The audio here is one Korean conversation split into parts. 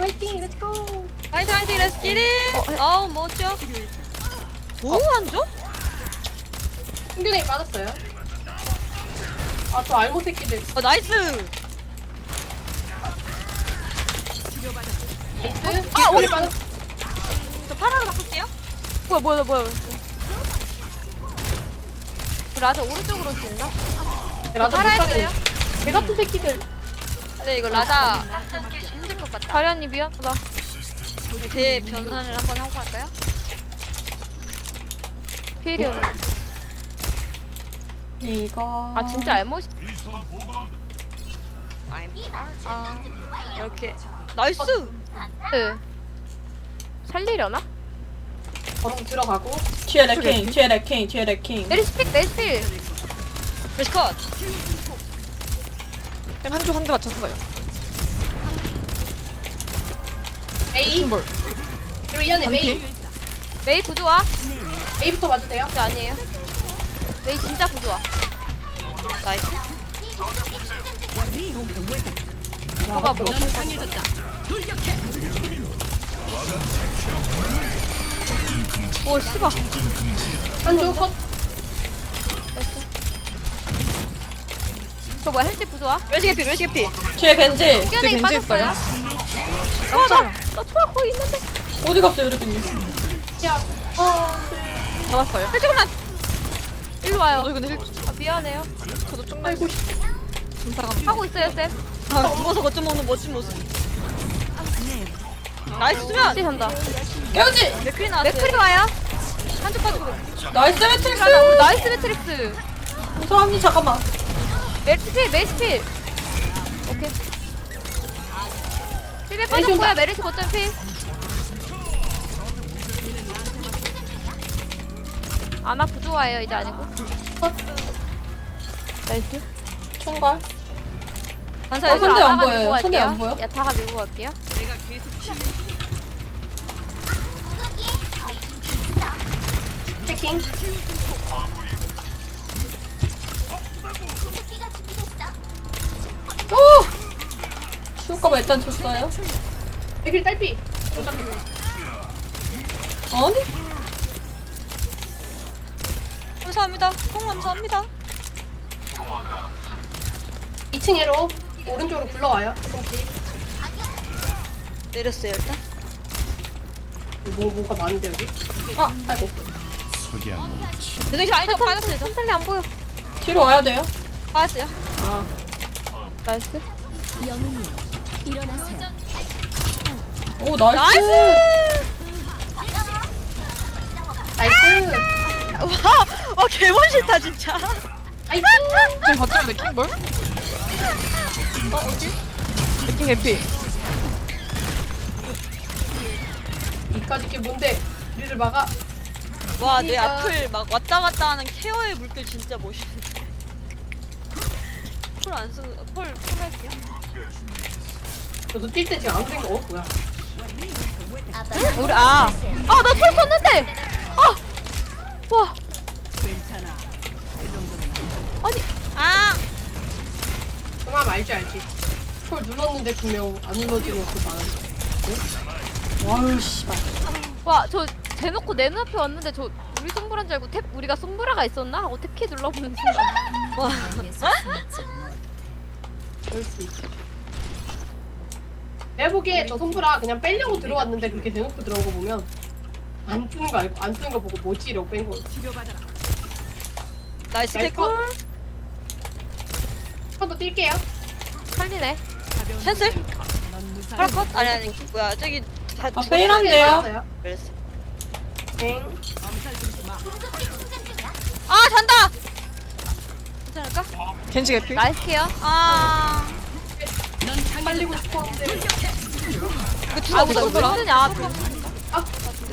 화이팅 화이팅 렛츠고 화이팅 화이팅 렛츠 기릿 어, 어우 멋져. 뭐안 줘? 충전이 빠졌어요? 아 저 알모 새끼들 어 나이스. 나이스. 아, 오늘- 빠졌 저 파라로 바꿀게요. 뭐야 뭐야 뭐야 라자 오른쪽으로 있나? 라자 살아있어요? 못하네 개 같은 새끼들. 근데 이거 라자. 힘들 것 같다. 다리언니 미안하다 대 변환을 한번 하고 갈까요? 필이었네 이거. 아 진짜 알못 아 이렇게. 나이스! 네. 살리려나? 바로 들어가고. 뒤에 레킹, 뒤에 레킹, 뒤에 레킹. 메리스픽 메리스필 베스컷. 한쪽 한대 맞췄어요. A 볼. 그리고 이 안에 메이 메이 구조와 A부터 봐도 돼요? 저 아니에요 메이 진짜 구조와 나이스 뭐가 뭐 오, 씨발. 한쪽 컷 저 뭐야, 헬스 구조와? 멸시 개피 멸시 개피 뒤에 겐지. 끼어내기 겐지 빠졌어요? 있어요? 어, 거기 있는데. 어디 갔어요, 여러분? 야, 어, 잡았어요. 잠깐만. 일로 와요. 저도 근데 힐 아, 미안해요. 저도 좀만 아이고, 감사합니다. 하고 있어요, 쌤. 아 죽어서 거점 먹는 멋진 모습 나이스 수면 씨 산다. 깨우지! 맥크리 나왔어요 맥크리 와요. 한쪽 빠지고. 나이스 매트릭스! 가자, 우리 나이스 매트릭스. 사람이 잠깐만. 메리스필, 메리스필. 오케이. 필에 빠졌고요, 메리스 거점 필. 아마 구조와예요, 이제 아니고. 나이스. 총괄. 반사에 어, 근데 안 보여요. 밀고 손이 안 갈게요. 보여? 야, 다가 밀고 갈게요. 해킹. 오! 수호가가 일단 줬어요. 백일 딸피. 아니? 감사합니다 콩 감사합니다 2층으로 오른쪽으로 굴러와요. 조금씩. 내렸어요 일단 뭐, 뭐가 많은데, 여기? 아, 아이고. 대정씨 아이템 빠졌어요 저 천천히 안 보여. 뒤로 와야 돼요. 빠졌어요 아. 나이스. 오, 나이스! 나이스. 와, 어 개본 싫다 진짜. 나이스. 지금 거점 레킹 볼? 레킹 해피. 이까지 게 뭔데? 우리를 막아. 와, 내 그러니까. 앞을 막 왔다 갔다 하는 케어의 물결 진짜 멋있네. 폴안 쓰, 폴, 폴 할게요. 저도 뛸 때 지금 안 그린 거, 어, 뭐야. 우리, 아. 아, 나풀 썼는데! 아! 와. 아, 정말 알지, 알지. 콜 눌렀는데 분명 안 눌러지는 그 많은데. 와우, 씨발. 와, 저 대놓고 내 눈앞에 왔는데 저 우리 손브라인 줄 알고 탭, 우리가 손브라가 있었나? 하고 탭키 눌러보는 순간. 와. 그럴 수 있어. 내가 보기에 저 손브라 그냥 빼려고 들어왔는데 그렇게 대놓고 들어온 거 보면 안 뜨는 거 알고 안 뜨는 거 보고 뭐지 이러고 뺀 거. 나이스 나이스 개꿀. 한번더 뛸게요. 살리네. 캔슬. 파라 컷? 아니, 아니, 뭐야, 저기 다 아, 페일한데요? 그랬어. 응. 아, 잔다! 괜찮을까? 겐지 해피. 나이스 케어. 아, 빨리고 싶었는데. 그 아, 우리? 쓰냐? 앞에, 아,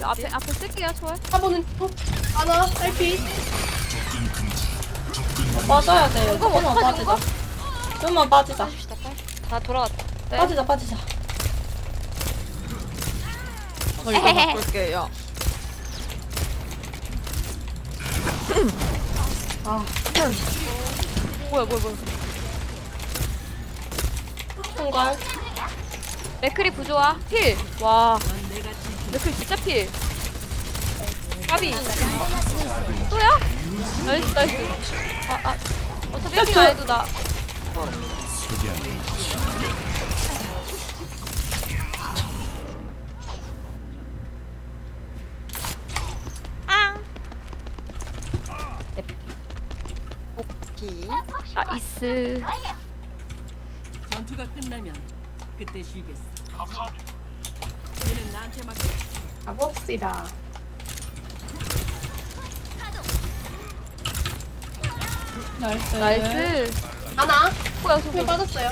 앞에, 앞에 쓸게요, 초월. 사보는 어? 하나 딸피. 빠져야 돼요. 이거 조금만 어떡하지, 빠지자. 좀만 빠지자. 빠집시다, 빨리. 다 돌아왔다. 네. 빠지자, 빠지자. 저 이거 바꿀게요. 아, 뭐야, 뭐야, 뭐야. 총괄. 맥크리 부조화 필. 와. 맥크리 진짜 필. 까비. 또야? 나이스 나이스. 아 아. 어차피 여기 안 해도 나. 아. 오케이. 나이스. 전투가 끝나면 그때 쉬겠어. 얘는 나한테 맡겨. 가봅시다. 나이스. 나이스. 하나. 뭐야 수면 소금. 빠졌어요.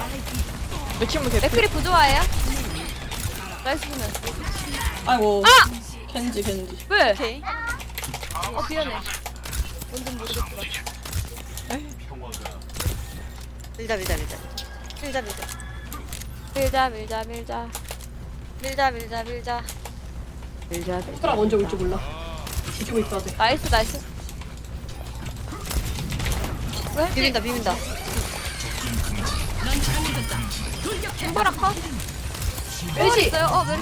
맥킹볼 개피. 맥크리 부조화예요? 나이스 수면. 아이고. 아! 겐지, 겐지. 왜? 오케이. 어 미안해. 뭔진 모르겠어. 밀자 밀자 밀자. 밀자 밀자. 밀자 밀자 밀자. 밀자 밀자 밀자. 밀자 밀자. 먼저 올 줄 몰라. 뒤지고 있어야 돼. 나이스 나이스. 왜? 비빈다 비빈다. 손가락 컷. 메리시! 있어요? 어 메리.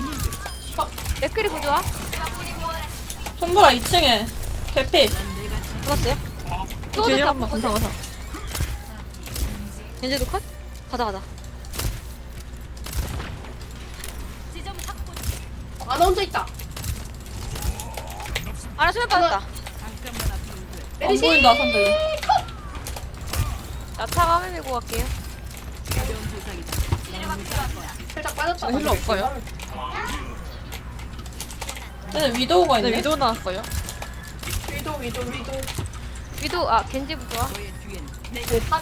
어, 맥크리 부조화. 손보라 2층에. 개피. 잡았어요? 또 뒤에 됐다. 한번 감상하자. 겐지도 컷? 가자 가자. 아나 혼자 있다. 아나 수면 빠졌다. 안 메리시! 보인다, 선들. 나타가 화면 밀고 갈게요. 살짝 빠졌다. 저 힐러 없어요? 얘는 위도우가 네, 있네. 위도 나왔어요. 위도, 위도, 위도. 위도 아 겐지 부조화. 네, 8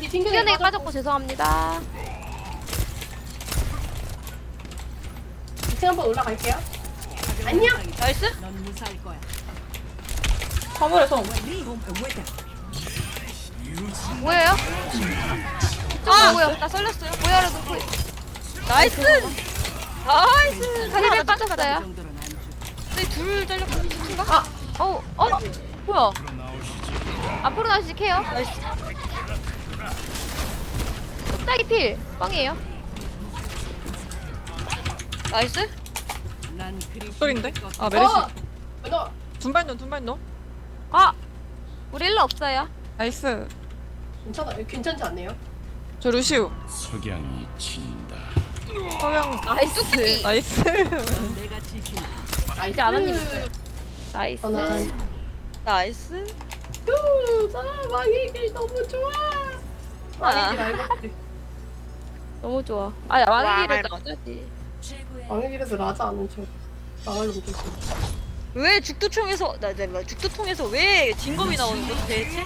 튕겨내 튕겨내기 빠졌고 죄송합니다. 2층 한번 올라갈게요. 안녕! 나이스. 넌 무사할 거야. 화물에 손. 뭐예요? 아 뭐야? 나 썰렸어요. 뭐야라도 그 나이스. 나이스. 가자. 빠졌어요. 정도는 안 줘. 저희 둘 잘렸거든 친구가. 아, 어, 어, 뭐야? 앞으로 나오시 케어. 나이스. 뚝딱이 필, 뻥이에요. 나이스. 것아 메르시. 어! 너, 둔발놈 둔발놈. 아, 우리 일로 없어요. 나이스. 괜찮아. 괜찮지 않네요? 저 루시우. 석양이 친다. 서양. 나이스. 나이스. 나이스. 이제 아나님 있어요. 나이스. 저는, 나이스. 왕의 너무 좋아. 있지. 너무 좋아. 아, 왕의 길을 와, 나가지. 왕의 길에서 라자 아는 척. 나가려고 줬어. 왜 죽도총에서 나 내가 죽도통에서 왜 진검이 나오는 거지 대체?